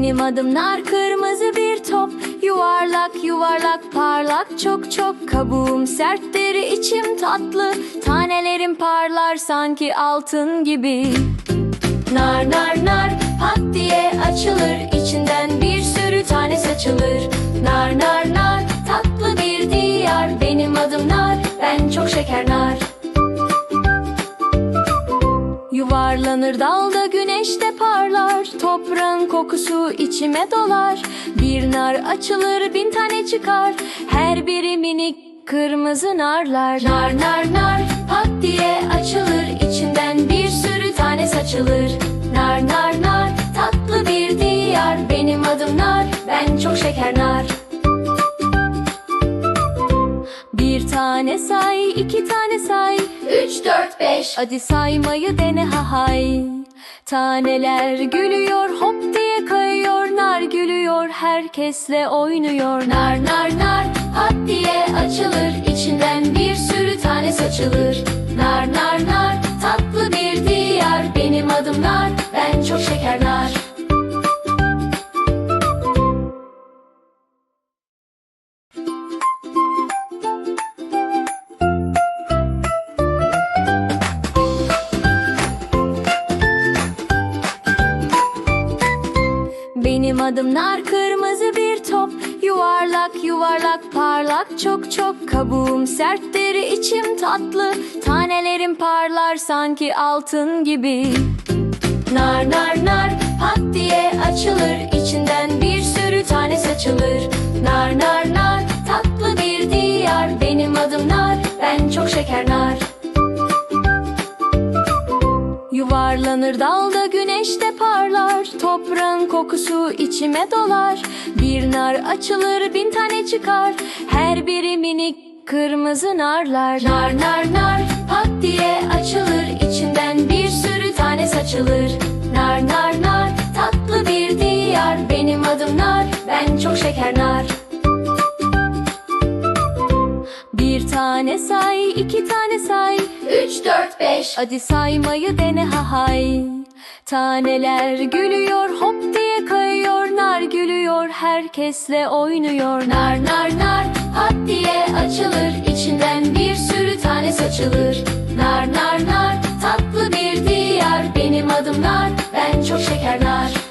adım nar kırmızı bir top. Yuvarlak yuvarlak parlak çok çok Kabuğum. Serttir içim tatlı Tanelerim parlar sanki altın gibi. Nar nar nar pat diye açılır. İçinden bir sürü tane saçılır. Nar nar nar tatlı bir diyar. Benim adım nar ben çok şeker nar. Yuvarlanır dalda kokusu içime dolar. Bir nar açılır bin tane çıkar. Her biri minik kırmızı narlar. Nar nar nar pat diye açılır. İçinden bir sürü tane saçılır. Nar nar nar tatlı bir diyar. Benim adım nar ben çok şeker nar. Bir tane say, iki tane say. Üç, dört, beş. Hadi saymayı dene ha hay. Taneler gülüyor hop Nar gülüyor herkesle oynuyor. Nar nar nar pat diye açılır. İçinden bir sürü tane saçılır. Nar nar nar tatlı bir diyar. Benim adım nar ben çok şeker nar Benim adım nar kırmızı bir top. Yuvarlak yuvarlak parlak çok çok Kabuğum. Serttir içim tatlı Tanelerim parlar sanki altın gibi. Nar nar nar pat diye açılır. İçinden bir sürü tane saçılır Toprağın kokusu içime dolar. Bir nar açılır bin tane çıkar. Her biri minik kırmızı narlar. Nar nar nar pat diye açılır. İçinden bir sürü tane saçılır. Nar nar nar tatlı bir diyar. Benim adım nar ben çok şeker nar. Bir tane say, iki tane say. Üç, dört, beş. Hadi saymayı dene ha hay Taneler gülüyor hop diye kayıyor Nar gülüyor herkesle oynuyor. Nar nar nar pat diye açılır içinden bir sürü tane saçılır. Nar nar nar tatlı bir diyar Benim adım nar ben çok şeker nar